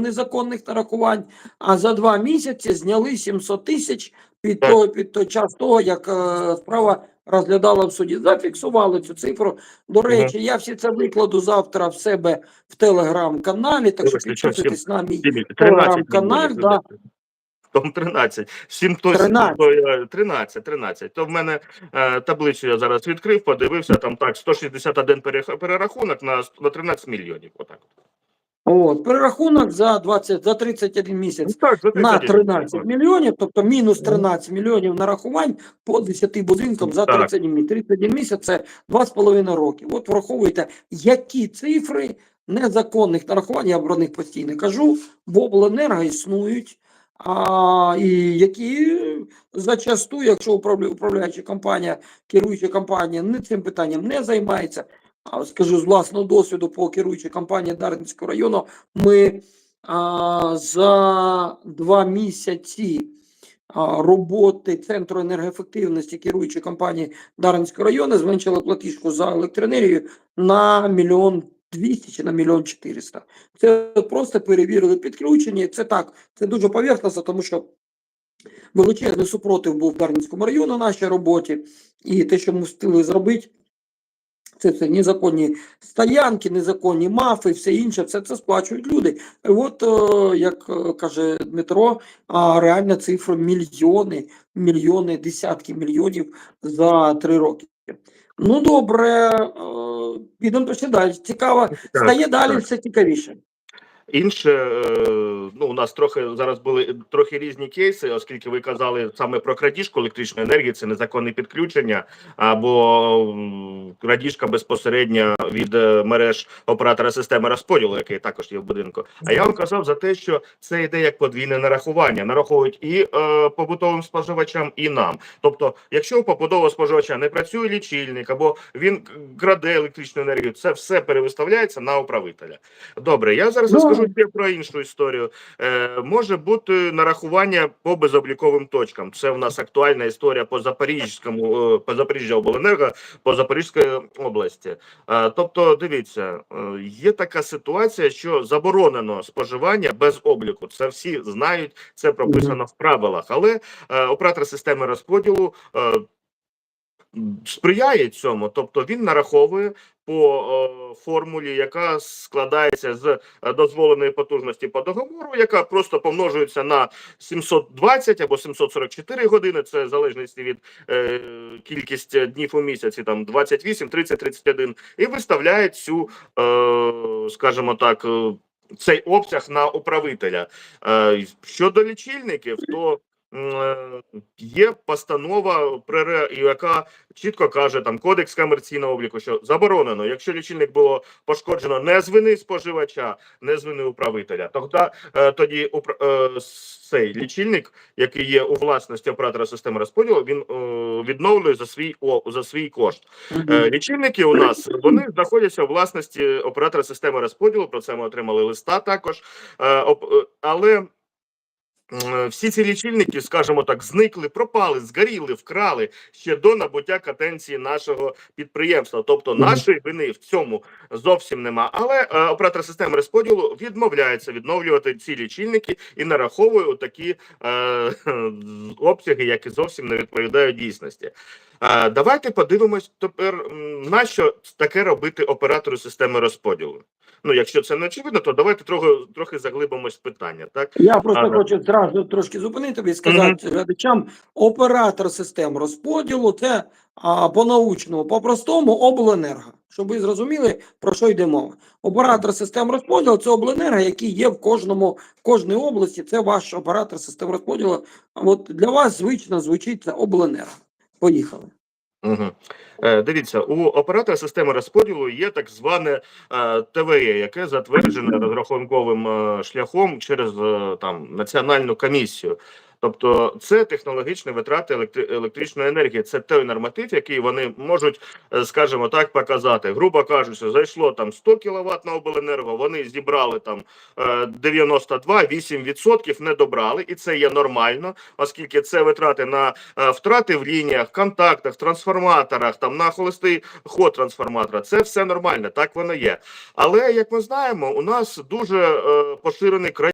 незаконних нарахувань, а за два місяці зняли 700 тисяч під під той час того, як е, справа розглядала в суді. Зафіксували цю цифру. До речі, я всі це викладу завтра в себе в телеграм-каналі, так що підписуйтесь на мій телеграм-канал, да. Там 13. Всім хтось 13. то 13, 13. То в мене е, таблицю я зараз відкрив, подивився, там так, 161 перех- перерахунок на, на 13 мільйонів. Отак. От, перерахунок за 20, за 31 місяць так, за на 31 13 мільйонів, тобто мінус 13 мільйонів нарахувань по 10 будинкам за Так. 31 місяць. 31 місяць це 2,5 роки. От враховуйте, які цифри незаконних нарахувань, я про них постійно кажу, в обленерго існують, а, і які зачасту, якщо управляюча компанія, керуюча компанія не цим питанням не займається, скажу з власного досвіду по керуючій компанії Дарницького району, ми а, за два місяці а, роботи Центру енергоефективності керуючої компанії Дарницького району зменшили платіжку за електроенергію на мільйон двісті чи на мільйон чотириста. Це просто перевірили підключення. Це так, це дуже поверхностно, тому що величезний супротив був в Дарницькому району нашій роботі, і те, що ми встигли зробити. Це все незаконні стоянки, незаконні мафи, все інше, все це сплачують люди. От, е, як е, каже Дмитро, а реальна цифра мільйони, мільйони, десятки мільйонів за три роки. Ну добре, е, підемо далі. Цікаво, Так, стає далі так. все цікавіше. Інше, ну у нас трохи зараз були трохи різні кейси, оскільки ви казали саме про крадіжку електричної енергії, це незаконне підключення або крадіжка безпосередньо від е, мереж оператора системи розподілу, який також є в будинку. А я вам казав за те, що це йде як подвійне нарахування. Нараховують і е, побутовим споживачам, і нам. Тобто, якщо у побутового споживача не працює лічильник або він краде електричну енергію, це все перевиставляється на управителя. Добре, я зараз Ну, розкажу про іншу історію. Е, може бути нарахування по безобліковим точкам. Це в нас актуальна історія по Запорізькому, е, по Запоріжжя обленерго, по Запорізької області. Е, тобто, дивіться, є така ситуація, що заборонено споживання без обліку. Це всі знають, це прописано в правилах. Але оператор системи розподілу. Сприяє цьому, тобто він нараховує по формулі, яка складається з е, дозволеної потужності по договору, яка просто помножується на 720 або 744 години. Це в залежності від е, кількість днів у місяці, там 28, 30, 31, і виставляє цю, е, скажімо так, е, цей обсяг на управителя. Е, щодо лічильників, то є постанова, яка чітко каже там кодекс комерційного обліку, що заборонено, якщо лічильник було пошкоджено не з вини споживача, не з вини управителя, тоді, е, тоді упра- е, цей лічильник, який є у власності оператора системи розподілу, він е, відновлює за свій о, за свій кошт. Е, Лічильники у нас вони знаходяться у власності оператора системи розподілу. Про це ми отримали листа також. Е, е, Але всі ці лічильники, скажімо так, зникли, пропали, згоріли, вкрали ще до набуття катенції нашого підприємства. Тобто нашої вини в цьому зовсім нема. Але е, оператор системи розподілу відмовляється відновлювати ці лічильники і нараховує такі е, обсяги, які зовсім не відповідають дійсності. Давайте подивимось тепер, на що таке робити оператору системи розподілу. Ну, якщо це не очевидно, то давайте трохи трохи заглибимось в питання. Так Я просто Ага. хочу зразу трошки зупинити і сказати глядачам, оператор систем розподілу це по-научному, по-простому обленерго. Щоб ви зрозуміли, про що йде мова. Оператор систем розподілу це обленерго, який є в кожному, в кожній області. Це ваш оператор систем розподілу. От для вас звично звучить це обленерго. Поїхали. Угу. Е, дивіться, у оператора системи розподілу є так зване е, ТВЕ, яке затверджене розрахунковим е, шляхом через е, там національну комісію. Тобто, це технологічні витрати електри- електричної енергії. Це той норматив, який вони можуть, е, скажімо так, показати. Грубо кажучи, зайшло там 100 кВт на обленерго. Вони зібрали там е, 92, 8% не добрали, і це є нормально, оскільки це витрати на е, втрати в лініях, контактах, трансформаторах, там на холостий ход трансформатора. Це все нормально, так воно є. Але як ми знаємо, у нас дуже е, поширений край.